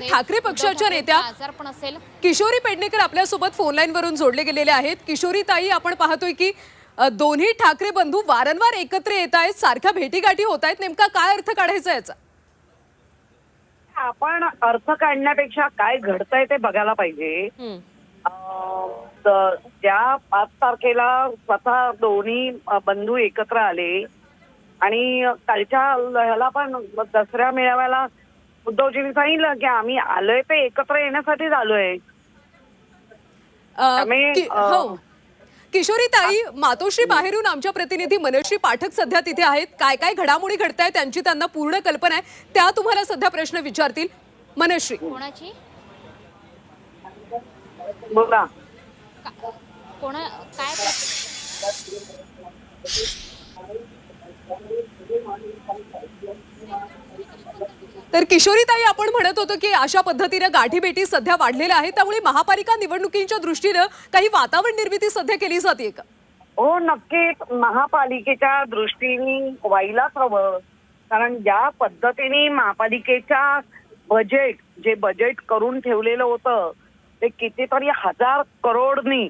ठाकरे पक्षाच्या नेत्या किशोरी पेडणेकर आपल्यासोबत फोन लाईन वरून जोडले गेलेले आहेत. किशोरी ताई आपण पाहतोय की दोन्ही ठाकरे बंधू वारंवार एकत्र येत आहेत सारख्या भेटीगाठी होत आहेत. नेमका काय अर्थ काढायचा याचा? आपण अर्थ काढण्यापेक्षा काय घडतंय ते बघायला पाहिजे. ज्या पाच तारखेला स्वतः दोन्ही बंधू एकत्र आले आणि कालच्या ह्याला पण दसऱ्या मेळाव्याला उद्धवजींनी सांगितलं की आम्ही आलोय ते एकत्र येण्यासाठीच आलोय अ, त्यामुळे, कि- अ, हो. किशोरी ताई मातोश्री बाहेरून आमच्या प्रतिनिधी मनश्री पाठक सध्या तिथे आहेत. काय काय घडामोडी घडताय त्यांची त्यांना पूर्ण कल्पना आहे. त्या तुम्हाला सध्या प्रश्न विचारतील. मनश्री. कोणाची? बोला. कोणा काय तर किशोरीताई आपण म्हणत होतो की अशा पद्धतीनं गाठीभेटी सध्या वाढलेल्या आहेत. त्यामुळे महापालिका निवडणुकींच्या दृष्टीनं काही वातावरण निर्मिती सध्या केली जाते का? हो नक्कीच. महापालिकेच्या दृष्टीने व्हायलाच हवं. कारण ज्या पद्धतीने महापालिकेच्या बजेट जे बजेट करून ठेवलेलं होतं ते कितीतरी हजार करोडनी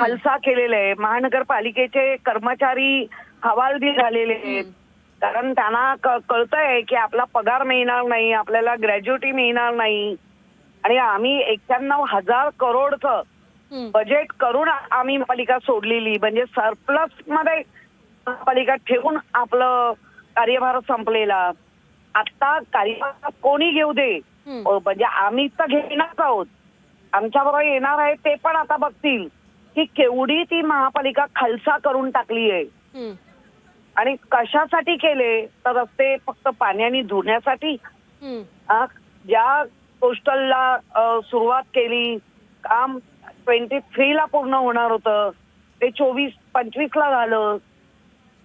खालसा केलेलं आहे. महानगरपालिकेचे कर्मचारी हवालदिल झालेले आहेत. कारण त्यांना कळतंय की आपला पगार मिळणार नाही आपल्याला ग्रॅज्युटी मिळणार नाही. आणि आम्ही एक्क्याण्णव हजार करोडचं. बजेट करून आम्ही पालिका सोडलेली. म्हणजे सरप्लसमध्ये पालिका ठेवून आपलं कार्यभार संपलेला. आता कार्यभार कोणी घेऊ दे? म्हणजे आम्ही तर घेणार आहोत. आमच्या बरोबर येणार आहे ते पण आता बघतील की केवढी ती महापालिका खालसा करून टाकली आहे. आणि कशासाठी केले? तर रस्ते फक्त पाण्याने धुण्यासाठी. ज्या पोस्टलला सुरुवात केली काम ट्वेंटी थ्री ला पूर्ण होणार होतं. ते चोवीस पंचवीस ला झालं.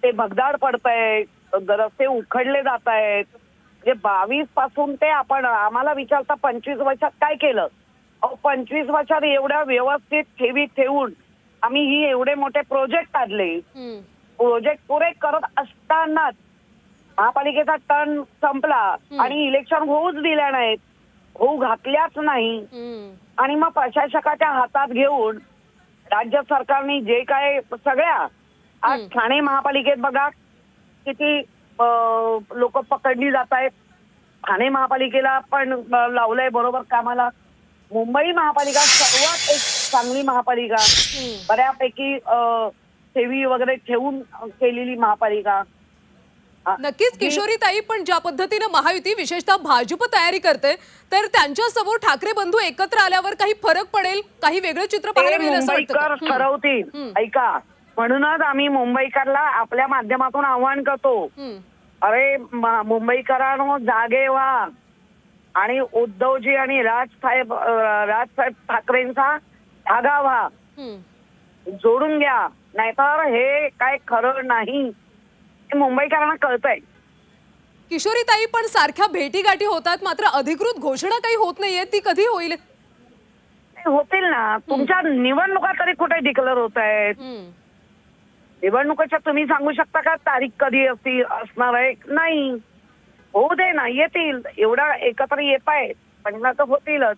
ते भगदाड पडताय रस्ते उखडले जात आहेत म्हणजे बावीसपासून ते आपण आम्हाला विचारता पंचवीस वर्षात काय केलं? अहो पंचवीस वर्षात एवढ्या व्यवस्थित ठेवी ठेवून आम्ही ही एवढे मोठे प्रोजेक्ट काढले. प्रोजेक्ट पुरे करत असतानाच महापालिकेचा टर्न संपला आणि इलेक्शन होऊच दिल्या नाहीत. होऊ घातल्याच नाही. आणि मग प्रशासकाच्या हातात घेऊन राज्य सरकारने जे काय सगळ्या आज ठाणे महापालिकेत बघा किती लोक पकडली जात आहेत. ठाणे महापालिकेला पण लावलंय बरोबर कामाला. मुंबई महापालिका सर्वात एक चांगली महापालिका. बऱ्यापैकी ठेवी वगैरे ठेवून केलेली महापालिका नक्कीच किशोरी ताई पण ज्या पद्धतीनं महायुती विशेषतः भाजप तयारी करते तर त्यांच्यासमोर ठाकरे बंधू एकत्र आल्यावर काही फरक पडेल काही वेगळं चित्र ते पाहायला मिळेल असं वाटतं मुंबईकर का? हम्म. ठरवतील. ऐका म्हणूनच आम्ही मुंबईकरला आपल्या माध्यमातून आव्हान करतो. अरे म- मुंबईकरांनो जागे व्हा आणि उद्धवजी आणि राजसाहेब अ, राजसाहेब ठाकरेंचा धागा व्हा. जोडून घ्या. नाहीतर हे काय खरं नाही. हे मुंबईकरांना कळतंय. किशोरी ताई पण सारख्या भेटीगाठी होतात मात्र अधिकृत घोषणा काही होत नाहीये ती कधी होईल? ते होतील ना. तुमच्या निवडणुका तरी कुठे डिक्लेअर होत आहेत? हम्म. निवडणुकीच्या तुम्ही सांगू शकता का? तारीख कधी असती असणार आहे? नाही. होऊ दे ना येतील. एवढा एकत्र येत आहेत. पण तर होतीलच.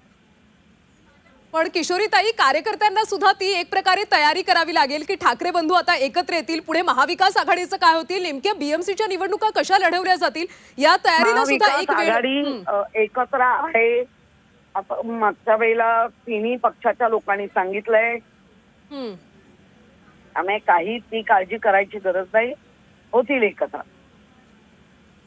पण किशोरी ताई कार्यकर्त्यांना सुद्धा ती एक प्रकारे तयारी करावी लागेल की ठाकरे बंधू आता एकत्र येतील. पुढे महाविकास आघाडीचं काय होतील? नेमक्या बीएमसीच्या निवडणुका कशा लढवल्या जातील? या तयारीला सुद्धा एक वेळ एकत्र आहे. मागच्या वेळेला तिन्ही पक्षाच्या लोकांनी सांगितलंय. त्यामुळे काही ती काळजी करायची गरज नाही. होतील एकत्र.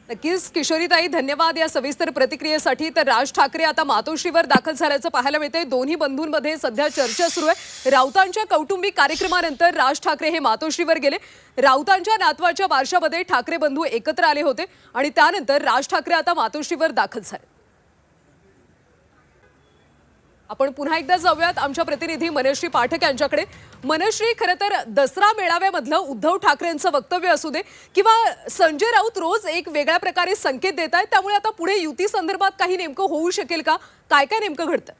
नक्कीच किशोरीताई धन्यवाद या सविस्तर प्रतिक्रियेसाठी. तर राज ठाकरे आता मातोश्रीवर दाखल झाल्याचं पाहायला मिळतंय. दोन्ही बंधूंमध्ये सध्या चर्चा सुरू आहे. राऊतांच्या कौटुंबिक कार्यक्रमानंतर राज ठाकरे हे मातोश्रीवर गेले. राऊतांच्या नातवाच्या वारशामध्ये ठाकरे बंधू एकत्र आले होते आणि त्यानंतर राज ठाकरे आता मातोश्रीवर दाखल झाले. आपण पुन्हा एकदा जाऊयात. आमच्या प्रतिनिधी मनश्री पाठक यांच्याकडे. मनश्री खरं तर दसरा मेळाव्यामधलं उद्धव ठाकरेंचं वक्तव्य असू दे किंवा संजय राऊत रोज एक वेगळ्या प्रकारे संकेत देत आहेत त्यामुळे आता पुढे युती संदर्भात काही नेमकं होऊ शकेल का? काय काय नेमकं घडतं?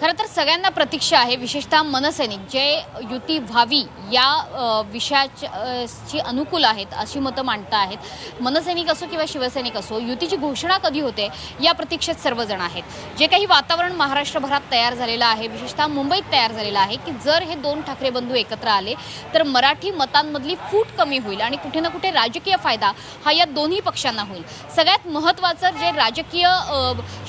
खरं तर सगळ्यांना प्रतीक्षा आहे विशेषतः मनसैनिक जे युती व्हावी या विषयाची विषयाच्या ची अनुकूल आहेत अशी मतं मांडता आहेत. मनसैनिक असो किंवा शिवसैनिक असो युतीची घोषणा कधी होते या प्रतीक्षेत सर्वजण आहेत. जे काही वातावरण महाराष्ट्रभरात तयार झालेलं आहे विशेषतः मुंबईत तयार झालेलं आहे की जर हे दोन ठाकरे बंधू एकत्र आले तर मराठी मतांमधली फूट कमी होईल आणि कुठे ना कुठे राजकीय फायदा हा या दोन्ही पक्षांना होईल. सगळ्यात महत्त्वाचं जे राजकीय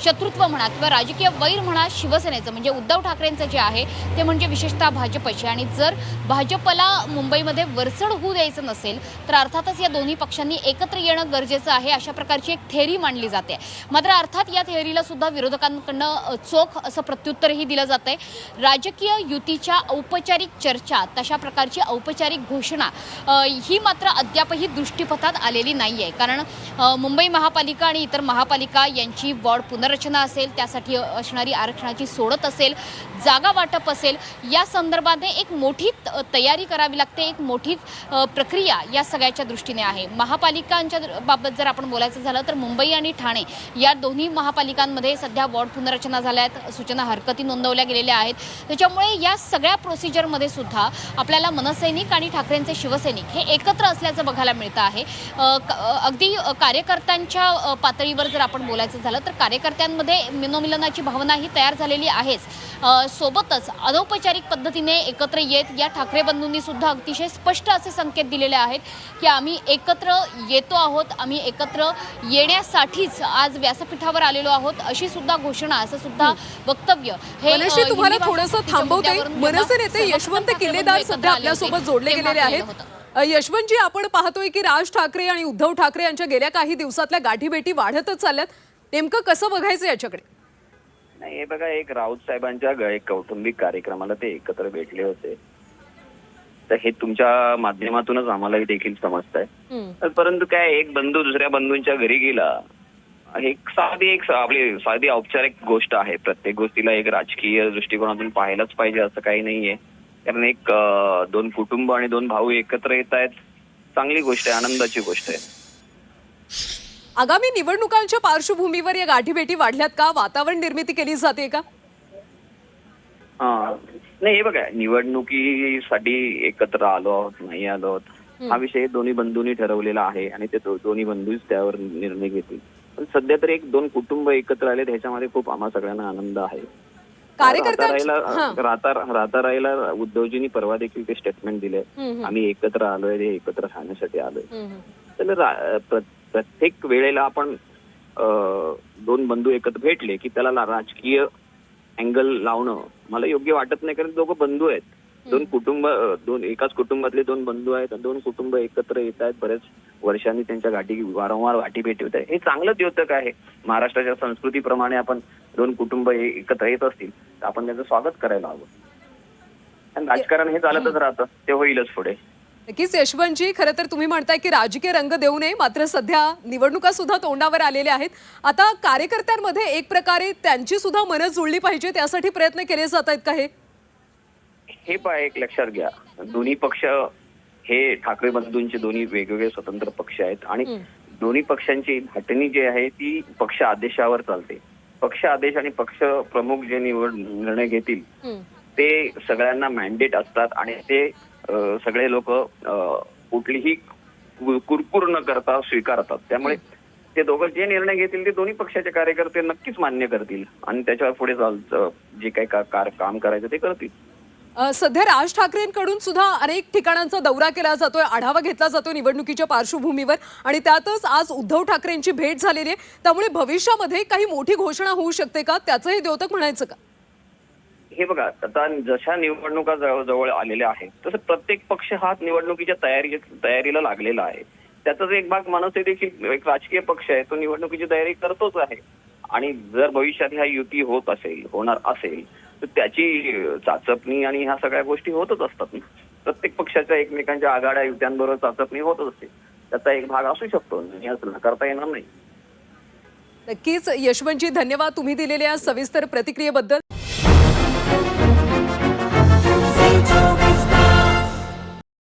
शत्रुत्व म्हणा किंवा राजकीय वैर म्हणा शिवसेनेचं. म्हणजे उद्धव ठाकरेंचं जे आहे ते म्हणजे विशेषतः भाजपचे. आणि जर भाजपला मुंबईमध्ये वरचढ होऊ द्यायचं नसेल तर अर्थातच या दोन्ही पक्षांनी एकत्र येणं गरजेचं आहे अशा प्रकारची एक थेअरी मांडली जाते. मात्र अर्थात या थेअरीला सुद्धा विरोधकांकडनं चोख असं प्रत्युत्तरही दिलं जातंय. राजकीय युतीच्या औपचारिक चर्चा तशा प्रकारची औपचारिक घोषणा ही मात्र अद्यापही दृष्टीपथात आलेली नाही आहे कारण मुंबई महापालिका आणि इतर महापालिका यांची वॉर्ड पुनर्रचना असेल त्यासाठी असणारी आरक्षणाची सोडत असेल जागा वाटप असेल या संदर्भाने एक मोठी तयारी करावी लागते एक मोठी प्रक्रिया या सगळ्याच्या दृष्टीने आहे. महापालिकांच्या बाबत जर आपण बोलायचं झालं तर मुंबई आणि ठाणे या दोन्ही महापालिकांमध्ये सध्या वॉर्ड पुनर्रचना झाल्या आहेत सूचना हरकती नोंदवल्या गेलेल्या आहेत. त्याच्यामुळे या सगळ्या प्रोसिजरमध्ये सुद्धा आपल्याला मनसैनिक आणि ठाकरेंचे शिवसैनिक हे एकत्र असल्याचं बघायला मिळतं आहे. क- अगदी कार्यकर्त्यांच्या पातळीवर जर आपण बोलायचं झालं तर कार्यकर्त्यांमध्ये मनोमिलनाची भावना ही तयार झालेली आहे अ, सोबतच अनौपचारिक पद्धतीने एकत्र येत या ठाकरे बंधूंनी सुद्धा अतिशय स्पष्ट असे संकेत दिलेले आहेत की आम्ही एकत्र येतो आहोत आम्ही एकत्र येण्यासाठीच आज व्यासपीठावर आलेलो आहोत अशी सुद्धा घोषणा असं सुद्धा वक्तव्य हे तुम्हाला थोडंसं थांबवते. मनसे नेते यशवंत किल्लेदार सध्या आपल्यासोबत जोडले गेलेले आहेत. यशवंतजी आपण पाहतोय की राज ठाकरे आणि उद्धव ठाकरे यांच्या गेल्या काही दिवसातल्या गाठीभेटी वाढतच चालल्यात. नेमकं कसं बघायचं याच्याकडे? नाही हे बघा एक राऊत साहेबांच्या एक कौटुंबिक कार्यक्रमाला ते एकत्र भेटले होते. तर हे तुमच्या माध्यमातूनच आम्हालाही देखील समजतंय. हम्म. तर परंतु काय एक बंधू दुसऱ्या बंधूंच्या घरी गेला. हे एक साधी एक आपली साधी औपचारिक गोष्ट आहे. प्रत्येक गोष्टीला एक राजकीय दृष्टिकोनातून पाहायलाच पाहिजे असं काही नाहीये. कारण एक दोन कुटुंब आणि दोन भाऊ एकत्र येत आहेत चांगली गोष्ट आहे आनंदाची गोष्ट आहे. आगामी निवडणुकांच्या पार्श्वभूमीवर या गाठीभेटी वाढल्यात का? वातावरण निर्मिती केली जाते का? हा. नाही हे बघा निवडणुकीसाठी एकत्र आलो आहोत नाही आलो आहोत हा विषय दोन्ही बंधूंनी ठरवलेला आहे आणि ते दोन्ही बंधूच त्यावर निर्णय घेतील. पण सध्या तर एक दोन कुटुंब एकत्र आले ह्याच्यामध्ये खूप आम्हा सगळ्यांना आनंद आहे. राहता राहिला उद्धवजींनी परवा देखील ते स्टेटमेंट दिले. आम्ही एकत्र आलोय हे एकत्र राहण्यासाठी आलोय. तर प्रत्येक वेळेला आपण दोन बंधू एकत्र भेटले की त्याला राजकीय अँगल लावणं मला योग्य वाटत नाही कारण दोघं बंधू आहेत. दोन कुटुंब दोन एकाच कुटुंबातले दोन बंधू आहेत दोन कुटुंब एकत्र येत आहेत. बरेच वर्षांनी त्यांच्या गाठी वारंवार गाठी भेट होत हे चांगलं द्योतक आहे. महाराष्ट्राच्या संस्कृतीप्रमाणे आपण दोन कुटुंब एकत्र येत असतील तर आपण त्याचं स्वागत करायला हवं. आणि राजकारण हे चालतच राहतं. ते होईलच पुढे. नक्कीच यशवंतजी खरं तर तुम्ही म्हणताय की राजकीय रंग देऊ नये मात्र सध्या निवडणुका सुद्धा तोंडावर आलेल्या आहेत. आता कार्यकर्त्यांमध्ये एक प्रकारे त्यांची सुद्धा मनं जुळली पाहिजे त्यासाठी प्रयत्न केले जात आहेत का हे? हे पहा एक लक्षात घ्या. दोन्ही पक्ष हे ठाकरे बंधूंचे दोन्ही वेगवेगळे स्वतंत्र पक्ष आहेत आणि दोन्ही पक्षांची धाटणी जी आहे ती पक्ष आदेशावर चालते. पक्ष आदेश आणि पक्ष प्रमुख जे निवड निर्णय घेतील. ते सगळ्यांना मॅन्डेट असतात आणि ते सगळे लोक कुठलीही कुरकुर न करता स्वीकारतात. त्यामुळे ते दोघं जे निर्णय घेतील ते दोन्ही पक्षाचे कार्यकर्ते नक्कीच मान्य करतील. आणि त्याच्यावर पुढे जे काही का- कार- काम करायचं ते करतील. सध्या राज ठाकरेंकडून सुद्धा अनेक ठिकाणांचा दौरा केला जातोय आढावा घेतला जातोय निवडणुकीच्या पार्श्वभूमीवर. आणि त्यातच आज उद्धव ठाकरेंची भेट झालेली आहे. त्यामुळे भविष्यामध्ये काही मोठी घोषणा होऊ शकते का? त्याचंही द्योतक म्हणायचं का? हे बघा आता जशा निवडणुका जवळ जवळ आलेल्या आहेत तसं प्रत्येक पक्ष हा निवडणुकीच्या तयारी तयारीला लागलेला आहे. त्याचाच एक भाग मनसे देखील एक राजकीय पक्ष आहे तो निवडणुकीची तयारी करतोच आहे. आणि जर भविष्यात ह्या युती होत असेल होणार असेल तर त्याची चाचपणी आणि ह्या सगळ्या गोष्टी होतच असतात ना. प्रत्येक पक्षाच्या एकमेकांच्या आघाड्या युत्यांबरोबर चाचपणी होतच असते. त्याचा एक भाग असू शकतो असं नाकारता येणार नाही. नक्कीच यशवंतजी धन्यवाद तुम्ही दिलेल्या सविस्तर प्रतिक्रियेबद्दल.